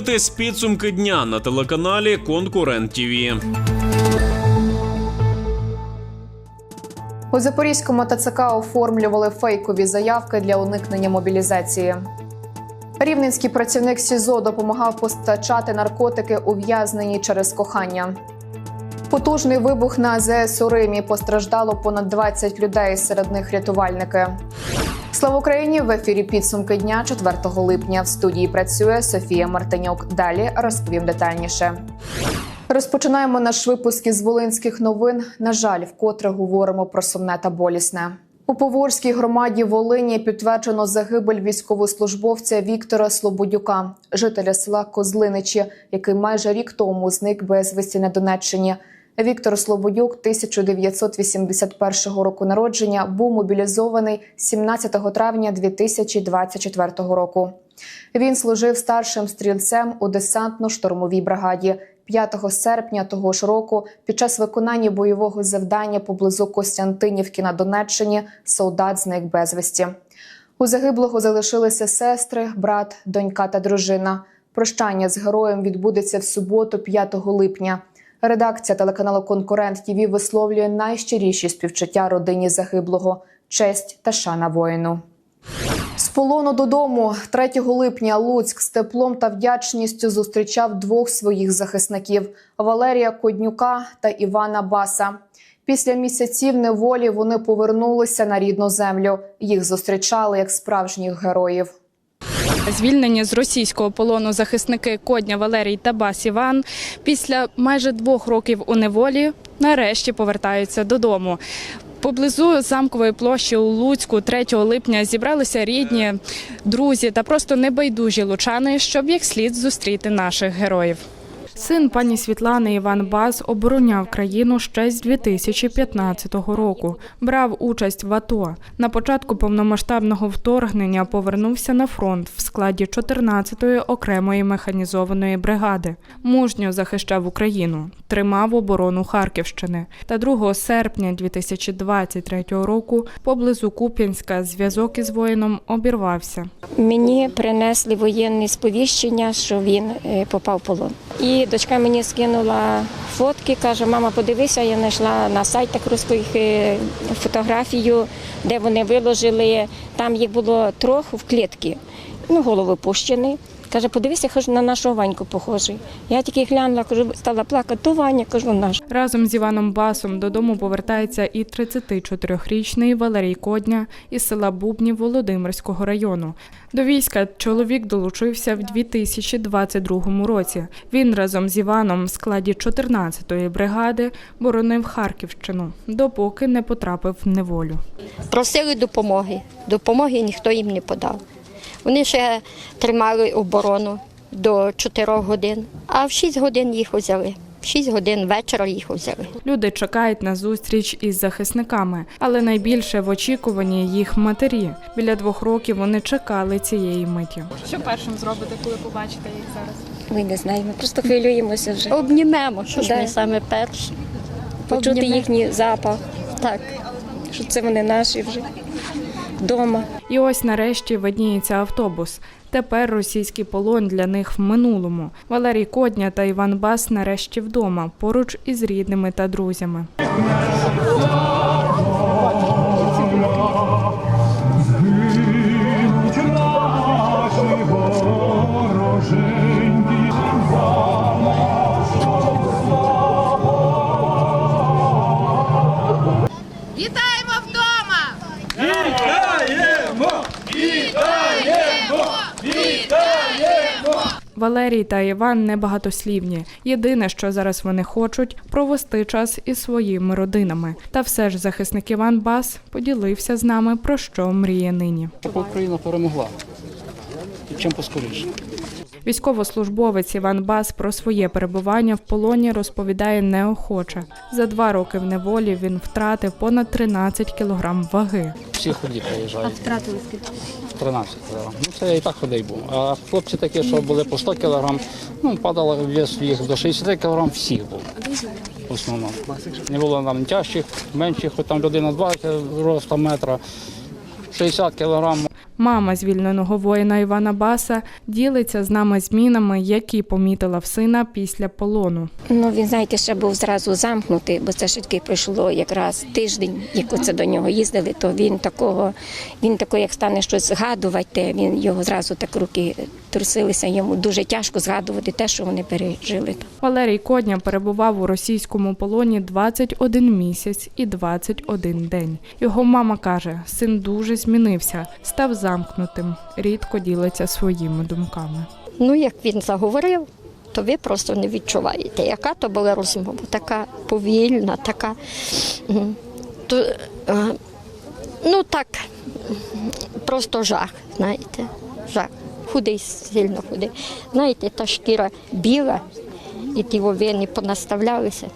дивитесь підсумки дня на телеканалі Конкурент ТІВІ. У Запорізькому ТЦК оформлювали фейкові заявки для уникнення мобілізації. Рівненський працівник СІЗО допомагав постачати наркотики ув'язнені через кохання. Потужний вибух на АЗС у Римі постраждало понад 20 людей, серед них рятувальники. Слава Україні! В ефірі підсумки дня 4 липня. В студії працює Софія Мартинюк. Далі розповім детальніше. Розпочинаємо наш випуск із волинських новин. На жаль, вкотре говоримо про сумне та болісне. У Поворській громаді Волині підтверджено загибель військовослужбовця Віктора Слободюка, жителя села Козлиничі, який майже рік тому зник безвісті на Донеччині. Віктор Слободюк, 1981 року народження, був мобілізований 17 травня 2024 року. Він служив старшим стрільцем у десантно-штурмовій бригаді. 5 серпня того ж року, під час виконання бойового завдання поблизу Костянтинівки на Донеччині, солдат зник безвісті. У загиблого залишилися сестри, брат, донька та дружина. Прощання з героєм відбудеться в суботу, 5 липня. Редакція телеканалу Конкурент ТІВІ висловлює найщиріші співчуття родині загиблого, честь та шана воїну. З полону додому 3 липня Луцьк з теплом та вдячністю зустрічав двох своїх захисників Валерія Коднюка та Івана Баса. Після місяців неволі вони повернулися на рідну землю. Їх зустрічали як справжніх героїв. Звільнені з російського полону захисники Кодня Валерій та Бас Іван після майже двох років у неволі нарешті повертаються додому. Поблизу замкової площі у Луцьку 3 липня зібралися рідні, друзі та просто небайдужі лучани, щоб як слід зустріти наших героїв. Син пані Світлани Іван Баз обороняв країну ще з 2015 року. Брав участь в АТО. На початку повномасштабного вторгнення повернувся на фронт в складі 14-ї окремої механізованої бригади. Мужньо захищав Україну, тримав оборону Харківщини. Та 2 серпня 2023 року поблизу Куп'янська зв'язок із воїном обірвався. Мені принесли воєнне сповіщення, що він е, попав в полон. І дочка мені скинула фотки, каже: мама, подивися, я знайшла на сайтах русських е, фотографію, де вони виложили. Там їх було трьох в клітки, ну, голови пущені. Каже, подивися, кажу, на нашого Ваньку похожий. Я тільки глянула, кажу, стала плакати, то Ваня, кажу, наш. Разом з Іваном Басом додому повертається і 34-річний Валерій Кодня із села Бубнів Володимирського району. До війська чоловік долучився в 2022 році. Він разом з Іваном в складі 14-ї бригади боронив Харківщину, допоки не потрапив в неволю. просили допомоги. Допомоги ніхто їм не подав. Вони ще тримали оборону до 4 годин, а в 6 годин їх взяли. В 6 годин вечора їх взяли. Люди чекають на зустріч із захисниками, але найбільше в очікуванні їх матері. Біля двох років вони чекали цієї миті. Що першим зробите, коли побачите їх зараз? Ми не знаємо, просто хвилюємося вже. Обнімемо, що ж ми саме перші. Почути їхній запах, Так. що це вони наші вже вдома. І ось нарешті видніється автобус. Тепер російський полон для них в минулому. Валерій Кодня та Іван Бас нарешті вдома, поруч із рідними та друзями. Валерій та Іван небагатослівні. Єдине, що зараз вони хочуть, провести час із своїми родинами. Та все ж захисник Іван Бас поділився з нами про що мріє нині. щоб Україна перемогла. Чим поскоріше. Військовослужбовець Іван Бас про своє перебування в полоні розповідає неохоче. За два роки в неволі він втратив понад 13 кілограм ваги. Всі ході приїжджають. А втратили скільки? 13 кілограм. Ну це я і так ходий був. А хлопці такі, що були по 100 кілограм, ну падало вес їх до 60 кілограм, всіх був. В основному. Не було нам тяжчих, менших, хоч там людина 20 росту метра, 60 кілограм. Мама звільненого воїна Івана Баса ділиться з нами змінами, які помітила в сина після полону. Ну він знаєте, ще був зразу замкнутий, бо це ж таки пройшло якраз тиждень, як оце до нього їздили, то він такого, він такий, як стане щось згадувати, він його зразу так руки трусилися. Йому дуже тяжко згадувати те, що вони пережили. Валерій Кодня перебував у російському полоні 21 місяць і 21 день. Його мама каже, син дуже змінився, став замкнутим, рідко ділиться своїми думками. Ну, як він заговорив, то ви просто не відчуваєте, яка то була розмова, така повільна, така. То, е, ну так, просто жах, знаєте, жах. Худий, сильно худий. Знаєте, та шкіра біла, і ті вовини понаставлялися.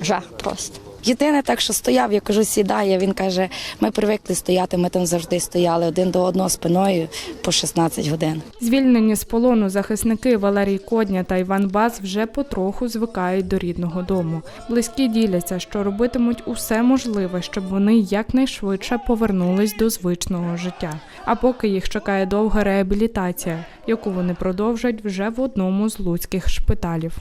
Жах просто. Єдине так, що стояв, я кажу, сідає. Він каже, ми привикли стояти, ми там завжди стояли один до одного спиною по 16 годин. Звільнені з полону захисники Валерій Кодня та Іван Баз вже потроху звикають до рідного дому. Близькі діляться, що робитимуть усе можливе, щоб вони якнайшвидше повернулись до звичного життя. А поки їх чекає довга реабілітація, яку вони продовжать вже в одному з луцьких шпиталів.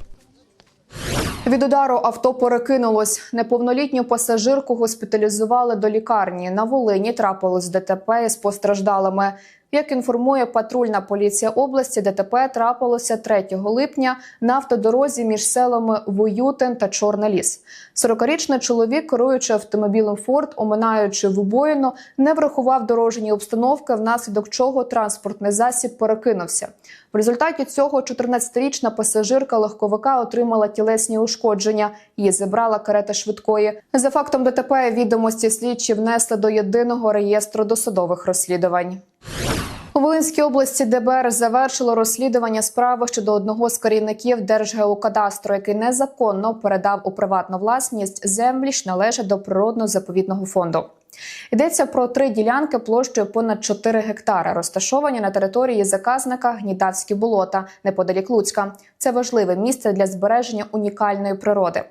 Від удару авто перекинулось. Неповнолітню пасажирку госпіталізували до лікарні. На Волині трапилось ДТП із постраждалими. Як інформує патрульна поліція області, ДТП трапилося 3 липня на автодорозі між селами Воютин та Чорна Ліс. 40-річний чоловік, керуючи автомобілем Форд, оминаючи вибоїну, не врахував дорожні обстановки, внаслідок чого транспортний засіб перекинувся. В результаті цього 14-річна пасажирка легковика отримала тілесні ушкодження. Її забрала карета швидкої. За фактом ДТП відомості слідчі внесли до єдиного реєстру досудових розслідувань. У Волинській області ДБР завершило розслідування справи щодо одного з керівників Держгеокадастру, який незаконно передав у приватну власність землі, що належать до природно-заповідного фонду. Йдеться про три ділянки площею понад 4 гектари, розташовані на території заказника Гнідавські болота неподалік Луцька. Це важливе місце для збереження унікальної природи.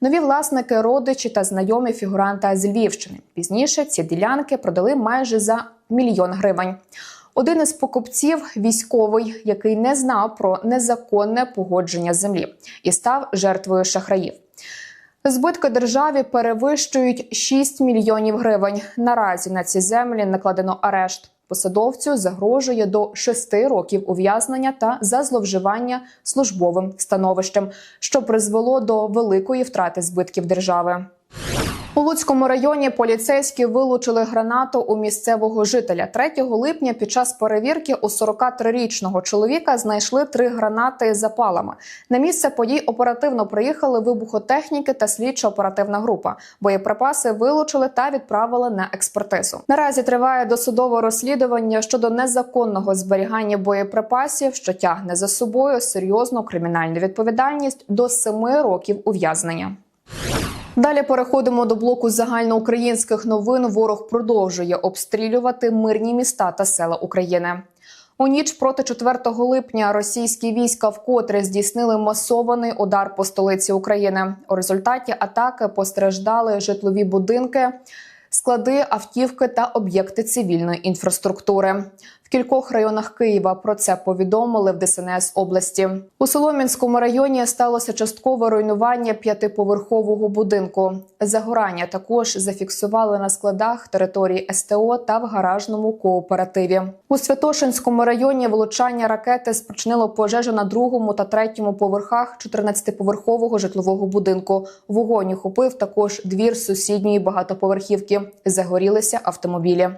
Нові власники, родичі та знайомі фігуранта з Львівщини. Пізніше ці ділянки продали майже за мільйон гривень. Один із покупців військовий, який не знав про незаконне погодження землі і став жертвою шахраїв. Збитки державі перевищують 6 мільйонів гривень. Наразі на ці землі накладено арешт. Посадовцю загрожує до 6 років ув'язнення та за зловживання службовим становищем, що призвело до великої втрати збитків держави. У Луцькому районі поліцейські вилучили гранату у місцевого жителя. 3 липня під час перевірки у 43-річного чоловіка знайшли три гранати з запалами. На місце подій оперативно приїхали вибухотехніки та слідчо-оперативна група. Боєприпаси вилучили та відправили на експертизу. Наразі триває досудове розслідування щодо незаконного зберігання боєприпасів, що тягне за собою серйозну кримінальну відповідальність до 7 років ув'язнення. Далі переходимо до блоку загальноукраїнських новин. Ворог продовжує обстрілювати мирні міста та села України. У ніч проти 4 липня російські війська вкотре здійснили масований удар по столиці України. У результаті атаки постраждали житлові будинки, склади, автівки та об'єкти цивільної інфраструктури. Кількох районах Києва про це повідомили в ДСНС області. У Солом'янському районі сталося часткове руйнування п'ятиповерхового будинку. Загорання також зафіксували на складах території СТО та в гаражному кооперативі. У Святошинському районі влучання ракети спричинило пожежу на другому та третьому поверхах 14-поверхового житлового будинку. Вогонь охопив також двір сусідньої багатоповерхівки. Загорілися автомобілі.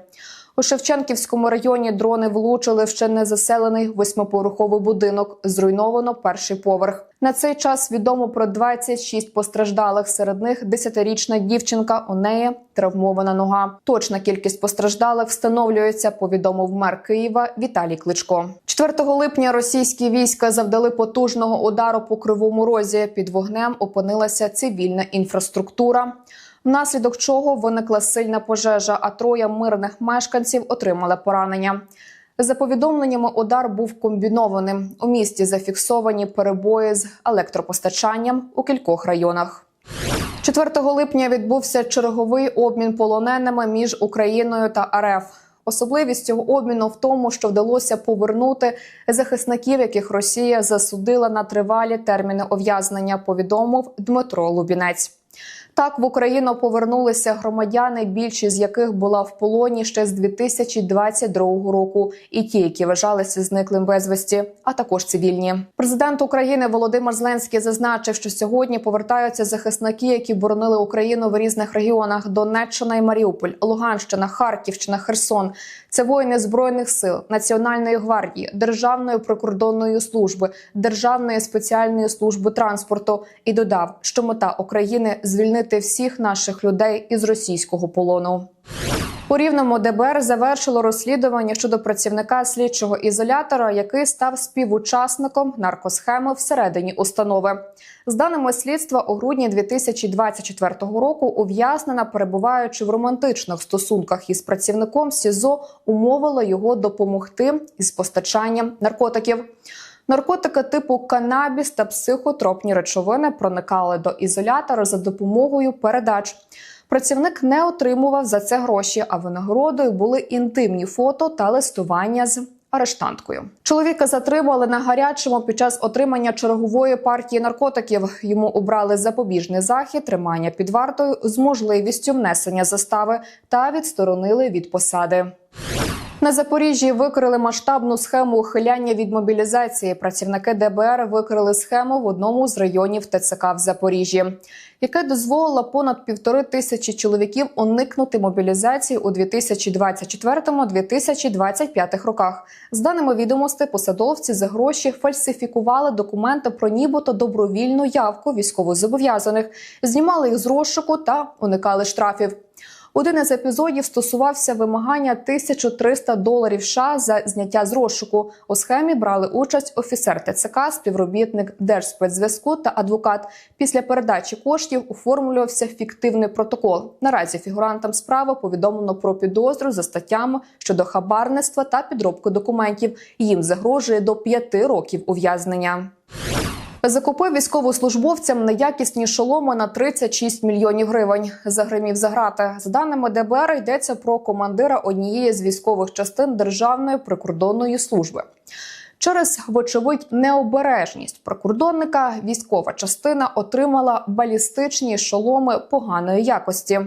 У Шевченківському районі дрони влучили в ще не заселений восьмиповерховий будинок. Зруйновано перший поверх. На цей час відомо про 26 постраждалих. Серед них 10-річна дівчинка. У неї травмована нога. Точна кількість постраждалих встановлюється. Повідомив мер Києва Віталій Кличко. 4 липня російські війська завдали потужного удару по кривому розі. Під вогнем опинилася цивільна інфраструктура внаслідок чого виникла сильна пожежа, а троє мирних мешканців отримали поранення. За повідомленнями, удар був комбінованим. У місті зафіксовані перебої з електропостачанням у кількох районах. 4 липня відбувся черговий обмін полоненими між Україною та РФ. Особливість цього обміну в тому, що вдалося повернути захисників, яких Росія засудила на тривалі терміни ув'язнення. Повідомив Дмитро Лубінець. Так в Україну повернулися громадяни, більшість з яких була в полоні ще з 2022 року, і ті, які вважалися зниклим безвісті, а також цивільні. Президент України Володимир Зеленський зазначив, що сьогодні повертаються захисники, які боронили Україну в різних регіонах: Донеччина і Маріуполь, Луганщина, Харківщина, Херсон. Це воїни збройних сил, Національної гвардії, Державної прикордонної служби, Державної спеціальної служби транспорту і додав, що мета України звільнити всіх наших людей із російського полону. У рівному ДБР завершило розслідування щодо працівника слідчого ізолятора, який став співучасником наркосхеми всередині установи. З даними слідства, у грудні 2024 року ув'язнена, перебуваючи в романтичних стосунках із працівником СІЗО, умовила його допомогти із постачанням наркотиків. Наркотики типу канабіс та психотропні речовини проникали до ізолятора за допомогою передач. Працівник не отримував за це гроші, а винагородою були інтимні фото та листування з арештанткою. Чоловіка затримали на гарячому під час отримання чергової партії наркотиків. Йому обрали запобіжний захід, тримання під вартою з можливістю внесення застави та відсторонили від посади. На Запоріжжі викрили масштабну схему ухиляння від мобілізації. Працівники ДБР викрили схему в одному з районів ТЦК в Запоріжжі, яке дозволило понад півтори тисячі чоловіків уникнути мобілізації у 2024-2025 роках. З даними відомостей, посадовці за гроші фальсифікували документи про нібито добровільну явку військовозобов'язаних, знімали їх з розшуку та уникали штрафів. Один із епізодів стосувався вимагання 1300 доларів США за зняття з розшуку. У схемі брали участь офіцер ТЦК, співробітник Держспецзв'язку та адвокат. Після передачі коштів оформлювався фіктивний протокол. Наразі фігурантам справи повідомлено про підозру за статтями щодо хабарництва та підробки документів. Їм загрожує до п'яти років ув'язнення. Закупив військовослужбовцям неякісні шоломи на 36 мільйонів гривень. Загримів за грати. За даними ДБР, йдеться про командира однієї з військових частин Державної прикордонної служби. Через, вочевидь, необережність прикордонника військова частина отримала балістичні шоломи поганої якості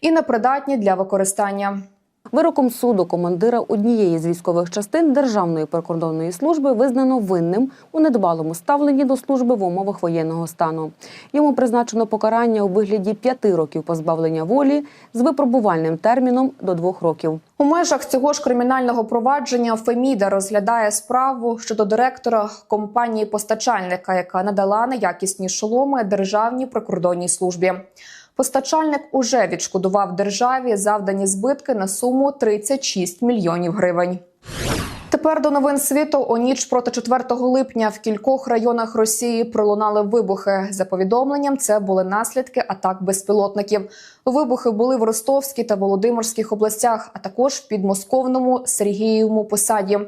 і непридатні для використання. Вироком суду командира однієї з військових частин Державної прикордонної служби визнано винним у недбалому ставленні до служби в умовах воєнного стану. Йому призначено покарання у вигляді п'яти років позбавлення волі з випробувальним терміном до двох років. У межах цього ж кримінального провадження Феміда розглядає справу щодо директора компанії постачальника, яка надала неякісні шоломи державній прикордонній службі. Постачальник уже відшкодував державі завдані збитки на суму 36 мільйонів гривень. Тепер до новин світу у ніч проти 4 липня в кількох районах Росії пролунали вибухи. За повідомленням, це були наслідки атак безпілотників. Вибухи були в Ростовській та Володимирських областях, а також в підмосковному Сергієвому посаді.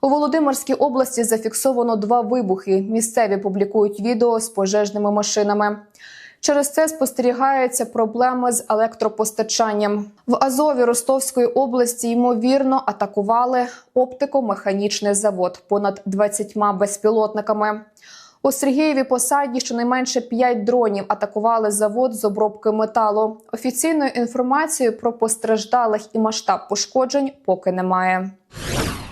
У Володимирській області зафіксовано два вибухи. Місцеві публікують відео з пожежними машинами. Через це спостерігаються проблеми з електропостачанням. В Азові Ростовської області ймовірно атакували оптико-механічний завод понад 20 безпілотниками. У Сергієві посаді щонайменше 5 дронів атакували завод з обробки металу. Офіційної інформації про постраждалих і масштаб пошкоджень поки немає.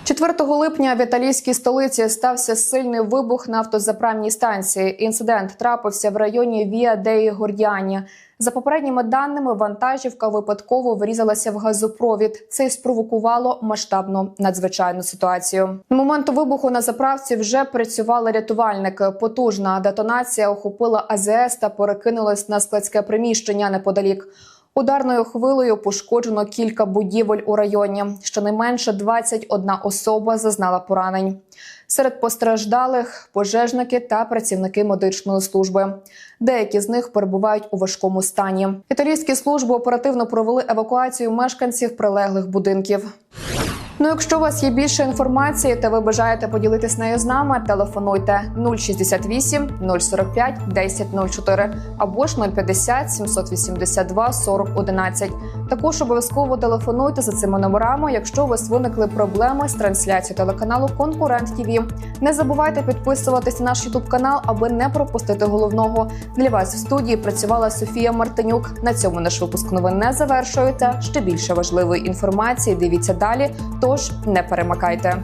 4 липня в італійській столиці стався сильний вибух на автозаправній станції. Інцидент трапився в районі Віа Деї Гордіані. За попередніми даними, вантажівка випадково врізалася в газопровід. Це й спровокувало масштабну надзвичайну ситуацію. На момент вибуху на заправці вже працювали рятувальники. Потужна детонація охопила АЗС та перекинулась на складське приміщення неподалік. Ударною хвилею пошкоджено кілька будівель у районі. Щонайменше 21 особа зазнала поранень. Серед постраждалих пожежники та працівники медичної служби. Деякі з них перебувають у важкому стані. Італійські служби оперативно провели евакуацію мешканців прилеглих будинків. Ну, якщо у вас є більше інформації та ви бажаєте поділитись нею з нами, телефонуйте 068 045 1004 або ж 050 782 40 11. Також обов'язково телефонуйте за цими номерами, якщо у вас виникли проблеми з трансляцією телеканалу Конкурент ТІВІ. Не забувайте підписуватись на наш Ютуб канал, аби не пропустити головного. Для вас в студії працювала Софія Мартинюк. На цьому наш випуск новин не завершується. Ще більше важливої інформації. Дивіться далі. Тож не перемикайте.